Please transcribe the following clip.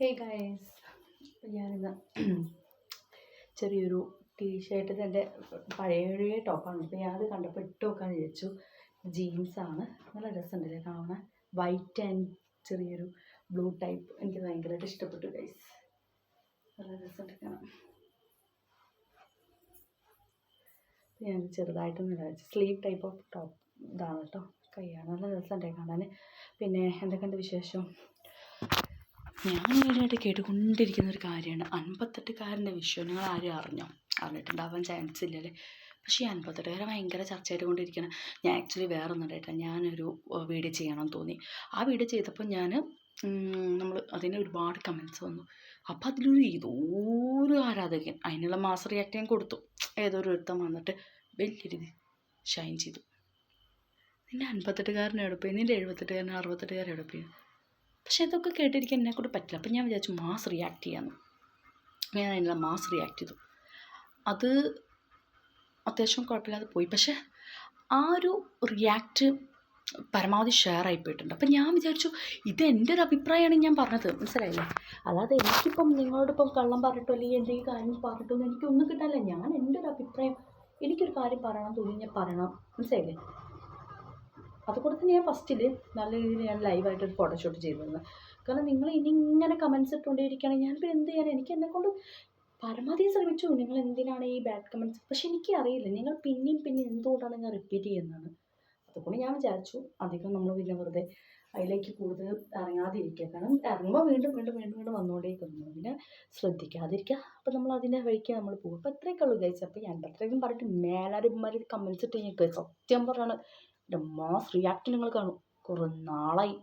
ഹേ guys ഞാനിന്ന് ചെറിയൊരു T shirt എന്റെ പഴയ ടോപ്പാണ് അപ്പോൾ ഞാനത് കണ്ടപ്പോൾ ഇട്ട് നോക്കാൻ വിചാരിച്ചു. ജീൻസാണ് നല്ല രസമുണ്ടല്ലേ കാണാൻ വൈറ്റ് ആൻഡ് ചെറിയൊരു ബ്ലൂ ടൈപ്പ് എനിക്ക് ഭയങ്കരമായിട്ട് ഇഷ്ടപ്പെട്ടു ഗൈസ് നല്ല രസമുണ്ട് കാണാൻ. ഞാൻ ചെറുതായിട്ടൊന്നും വിചാരിച്ചു. സ്ലീവ് ടൈപ്പ് ഓഫ് ടോപ്പ് ഇതാണ് കേട്ടോ. കൈയാണ് നല്ല രസമുണ്ടായി കാണാൻ പിന്നെ എന്തൊക്കെയുണ്ട് വിശേഷം? ഞാൻ മെയിനായിട്ട് കേട്ടുകൊണ്ടിരിക്കുന്ന ഒരു കാര്യമാണ്. അൻപത്തെട്ടുകാരന്റെ വിഷു നിങ്ങൾ ആരും അറിഞ്ഞോ? അറിഞ്ഞിട്ടുണ്ടാവാൻ ചാൻസ് ഇല്ലല്ലേ? പക്ഷേ ഈ അൻപത്തെട്ടുകാരെ ഭയങ്കര കൊണ്ടിരിക്കണം ഞാൻ ആക്ച്വലി വേറെ ഒന്നും ഉണ്ടായിട്ടില്ല ഞാനൊരു വീഡിയോ ചെയ്യണമെന്ന് തോന്നി. ആ വീഡിയോ ചെയ്തപ്പോൾ ഞാൻ നമ്മൾ അതിന് ഒരുപാട് കമൻസ് വന്നു. അപ്പോൾ അതിലൊരു ഏതോരു ആരാധകൻ അതിനുള്ള മാസ് റിയാക്ട് ഞാൻ കൊടുത്തു. ഏതോ ഒരു ഒരുത്തം വന്നിട്ട് വലിയൊരു ഷൈൻ ചെയ്തു. നിന്റെ അൻപത്തെട്ടുകാരനെ എടുപ്പേ നിന്റെ എഴുപത്തെട്ടുകാരനെ അറുപത്തെട്ടുകാരൻ എടുപ്പേ പക്ഷെ ഇതൊക്കെ കേട്ടിരിക്കാൻ എന്നെക്കൊണ്ട് പറ്റില്ല. അപ്പം ഞാൻ വിചാരിച്ചു മാസ് റിയാക്ട് ചെയ്യാമെന്ന് ഞാൻ അതിനുള്ള മാസ് റിയാക്ട് ചെയ്തു. അത് അത്യാവശ്യം കുഴപ്പമില്ലാതെ പോയി. പക്ഷേ ആ ഒരു റിയാക്റ്റ് പരമാവധി ഷെയർ ആയി പോയിട്ടുണ്ട്. അപ്പം ഞാൻ വിചാരിച്ചു ഇത് എന്റെ ഒരു അഭിപ്രായമാണ് ഞാൻ പറഞ്ഞത്. മനസ്സിലായില്ലേ? അല്ലാതെ എനിക്കിപ്പം നിങ്ങളോടിപ്പം കള്ളം പറഞ്ഞിട്ടോ അല്ലെങ്കിൽ എന്തെങ്കിലും കാര്യം പറഞ്ഞിട്ടോ എനിക്കൊന്നും കിട്ടാനില്ല. ഞാൻ എന്റെ ഒരു അഭിപ്രായം എനിക്കൊരു കാര്യം പറയണം തോന്നി ഞാൻ പറയണം. മനസ്സിലായില്ലേ? അതുകൊണ്ട് തന്നെ ഞാൻ ഫസ്റ്റിൽ നല്ല രീതിയിൽ ഞാൻ ലൈവായിട്ട് ഒരു ഫോട്ടോഷൂട്ട് ചെയ്തിരുന്നു കാരണം നിങ്ങൾ ഇനി ഇങ്ങനെ കമൻസ് ഞാൻ ഞാനിപ്പോൾ എന്ത് ചെയ്യാൻ എനിക്ക് എന്നെക്കൊണ്ട് പരമാവധി ശ്രമിച്ചു. നിങ്ങൾ എന്തിനാണ് ഈ ബാഡ് കമൻസ് പക്ഷെ എനിക്ക് അറിയില്ല നിങ്ങൾ പിന്നെയും പിന്നെയും എന്തുകൊണ്ടാണ് ഞാൻ റിപ്പീറ്റ് ചെയ്യുന്നത്? അതുകൊണ്ട് ഞാൻ വിചാരിച്ചു അധികം നമ്മൾ പിന്നെ വെറുതെ അതിലേക്ക് കൂടുതൽ ഇറങ്ങാതിരിക്കുക. കാരണം ഇറങ്ങുമ്പോൾ വീണ്ടും വീണ്ടും വീണ്ടും വീണ്ടും വന്നുകൊണ്ടേയിരിക്കുന്നു. പിന്നെ ശ്രദ്ധിക്കാതിരിക്കുക. അപ്പോൾ നമ്മൾ അതിനെ വഴിക്ക് നമ്മൾ പോകും. അപ്പോൾ ഇത്രയൊക്കെ ഉള്ളൂ അപ്പോൾ ഞാൻ അത്രയും പറഞ്ഞിട്ട് മേലാരുമാർ കമൻസ് ഇട്ട് ഞങ്ങൾക്ക് സത്യം പറയാണ് എന്റെ മാസ് റിയാക്ട് നിങ്ങൾ കാണും. കുറേ നാളായി.